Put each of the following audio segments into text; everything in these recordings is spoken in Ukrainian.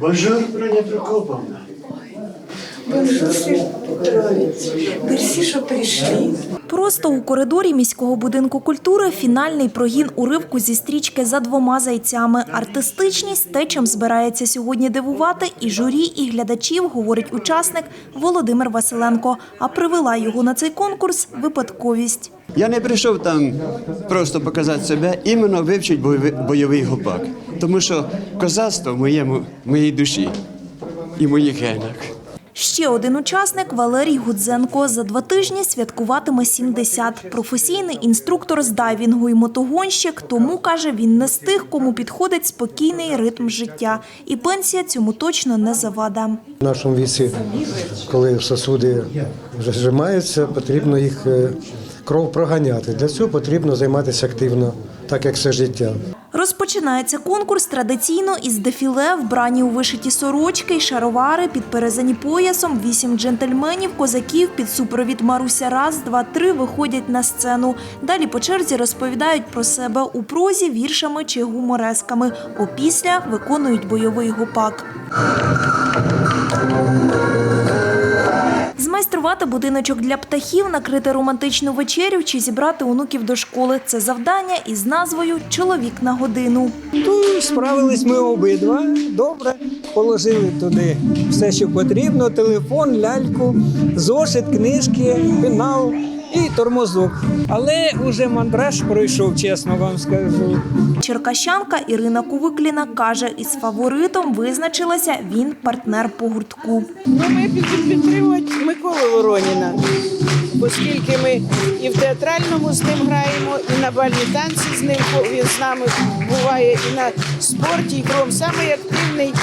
Бонжур, Броня Прокоповна. Мерсі, що прийшли. Просто у коридорі міського будинку культури фінальний прогін уривку зі стрічки за двома зайцями. Артистичність те, чим збирається сьогодні дивувати і журі, і глядачів, говорить учасник Володимир Василенко. А привела його на цей конкурс випадковість. Я не прийшов там просто показати себе, іменно бойовий, бойовий гопак. Тому що козацтво в моєму, моїй душі і моїх генах. Ще один учасник Валерій Гудзенко за два тижні святкуватиме 70. Професійний інструктор з дайвінгу і мотогонщик, тому каже, він не з тих, кому підходить спокійний ритм життя. І пенсія цьому точно не завада. В нашому віці, коли сосуди вже зжимаються, потрібно їх е, кров проганяти. Для цього потрібно займатися активно, так як все життя. Розпочинається конкурс традиційно із дефіле, вбрані у вишиті сорочки й шаровари, підперезані поясом. Вісім джентльменів, козаків під супровід Маруся раз, два, три виходять на сцену. Далі по черзі розповідають про себе у прозі, віршами чи гуморесками. Опісля виконують бойовий гопак. Змайструвати будиночок для птахів, накрити романтичну вечерю чи зібрати онуків до школи це завдання із назвою Чоловік на годину. Ну, справились ми обидва. Добре. Положили туди все, що потрібно: телефон, ляльку, зошит, книжки, пенал і тормозок. Але уже мандраж пройшов, чесно вам скажу. Черкащанка Ірина Кувикліна каже, із фаворитом визначилася він партнер по гуртку. Ну, ми підемо підтримувати Миколу Вороніна, оскільки ми і в театральному з ним граємо, і на бальні танці з ним він з нами буває, і на спорті, і кром самий активний,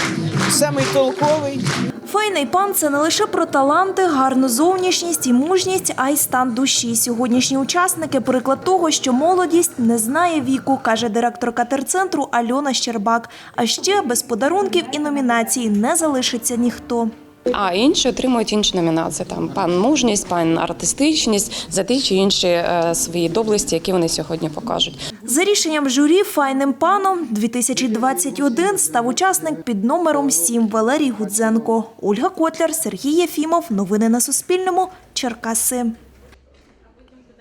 самий толковий. Фейний пан це не лише про таланти, гарну зовнішність і мужність, а й стан душі. Сьогоднішні учасники приклад того, що молодість не знає віку, каже директорка терцентру Альона Щербак. А ще без подарунків і номінацій не залишиться ніхто. А інші отримують інші номінації. Там пан мужність, пан артистичність за ті чи інші е, свої доблесті, які вони сьогодні покажуть. За рішенням журі файним паном 2021 став учасник під номером 7 Валерій Гудзенко. Ольга Котляр, Сергій Єфімов. Новини на Суспільному. Черкаси.